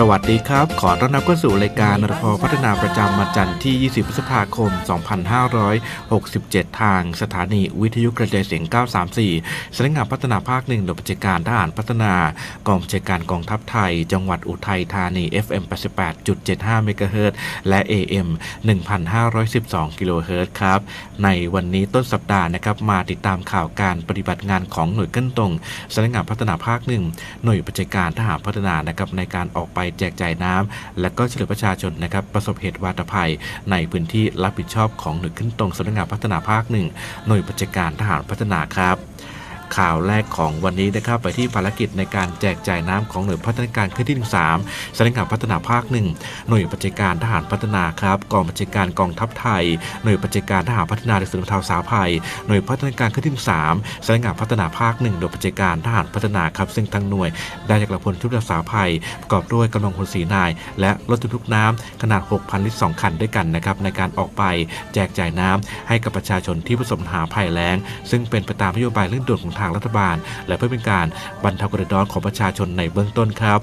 สวัสดีครับ ขอต้อนรับเข้าสู่รายการรพพัฒนาประจำมาจันทร์ที่ 20 พฤษภาคม 2567 ทางสถานีวิทยุกระจายเสียง 934 สำนักงานพัฒนาภาคหนึ่งโดยผู้จัดการทหารพัฒนากองบัญชาการกองทัพไทย จังหวัดอุทัยธานี FM 88.75 เมกะเฮิรตซ์และ AM 1512 กิโลเฮิรตซ์ครับ ในวันนี้ต้นสัปดาห์นะครับ มาติดตามข่าวการปฏิบัติงานของหน่วยขึ้นตรงสำนักงานพัฒนาภาคหนึ่งหน่วยปฏิการทหารพัฒนานะครับในการออกไปแจกจ่ายน้ำและก็ช่วยเหลือประชาชนนะครับประสบเหตุวาตภัย ในพื้นที่รับผิดชอบของหน่วยขึ้นตรงสำนักงานพัฒนาภาคหนึ่งหน่วยปฏิการทหารพัฒนาครับ ข่าวแรกของวันนี้นะครับ ไปที่ภารกิจในการแจกจ่ายน้ำของหน่วยพัฒนาการขึ้นที่ 13สำนักงานพัฒนาภาคหนึ่งหน่วยปฏิการทหารพัฒนาครับกองบัญการกองทัพไทย หน่วยปฏิการทหารพัฒนาในส่วนทาสาภัย หน่วยพัฒนาการขึ้นที่ 13สำนักงานพัฒนาภาคหนึ่งโดยปฏิการทหารพัฒนาครับซึ่งทั้งหน่วยได้จากกระพลชุดรักษาภัย ประกอบด้วยกำลังพลสีนาย และรถบรรทุกน้ำขนาด 6,000 ลิตร 2 คันด้วยกันนะครับในการออกไปแจกจ่ายน้ำให้กับประชาชนที่ประสบปัญหาภัยแล้ง ซึ่งเป็นไปตามนโยบายเรื่องด่วนของทางรัฐบาล และเพื่อเป็นการบรรเทากระดอนของประชาชนในเบื้องต้นครับ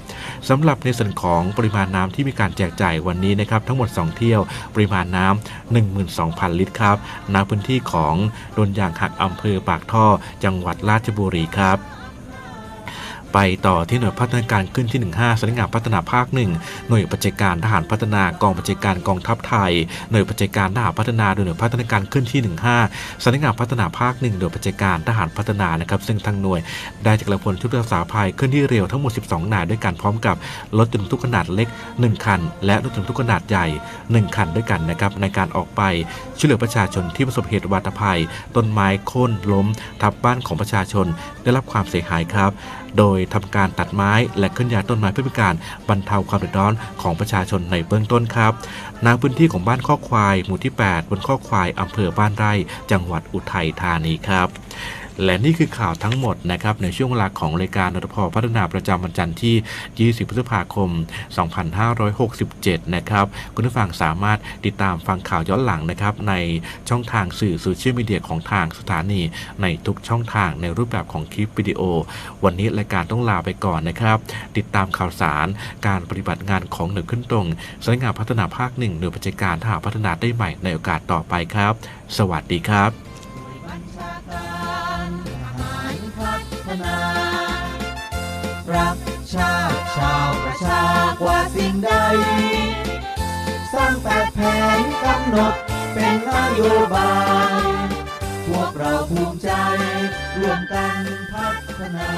สำหรับในส่วนของปริมาณน้ำที่มีการแจกจ่ายวันนี้นะครับทั้งหมด 2 เที่ยวปริมาณน้ำ12,000 ลิตรครับณพื้นที่ของดนยางหักอำเภอปากท่อ จังหวัดราชบุรีครับ ไปต่อที่หน่วยพัฒนาการขึ้นที่ 15สำนักงานพัฒนาภาค1หน่วยปฏิการทหารพัฒนากองปฏิการกองทัพไทย หน่วยปฏิการทหารพัฒนาโดยหน่วยพัฒนาการขึ้นที่ 15สำนักงานพัฒนาภาค1โดยปฏิการทหารพัฒนานะครับซึ่งทางหน่วยได้จากกรพลชุดรักษาภัยขึ้นที่เร็วทั้งหมด 12 นายด้วยกันพร้อมกับรถยนต์ทุกขนาดเล็ก 1 คัน และรถยนต์ทุกขนาดใหญ่ 1 คันด้วยกันนะครับในการออกไปช่วยเหลือประชาชนที่ประสบเหตุวาตภัย ต้นไม้โค่นล้ม ทับบ้านของประชาชนได้รับความเสียหายครับ โดยทำการตัดไม้และเคลื่อนย้ายต้นไม้เพื่อเป็นการบรรเทาความเดือดร้อนของประชาชนในเบื้องต้นครับณพื้นที่ของบ้านข้อควาย หมู่ที่ 8 บนข้อควายอำเภอบ้านไร่ จังหวัดอุทัยธานีครับ และนี่คือข่าวทั้งหมดนะครับในช่วงเวลาของรายการนรพพัฒนาประจำวันจันทร์ที่ 20 พฤษภาคม 2567 นะครับ คุณผู้ฟังสามารถติดตามฟังข่าวย้อนหลังนะครับในช่องทางสื่อโซเชียลมีเดียของทางสถานี ในทุกช่องทางในรูปแบบของคลิปวิดีโอ วันนี้รายการต้องลาไปก่อนนะครับ ติดตามข่าวสารการปฏิบัติงานของหน่วยขึ้นตรงสำนักงานพัฒนาภาคหนึ่งหน่วยปฏิการทหารพัฒนาได้ใหม่ในโอกาสต่อไปครับ สวัสดีครับ นา รักชาติชาวประชากว่าสิ่งใด สร้างแปดแผนกำหนดเป็นนโยบาย พวกเราภูมิใจร่วมกันพัฒนา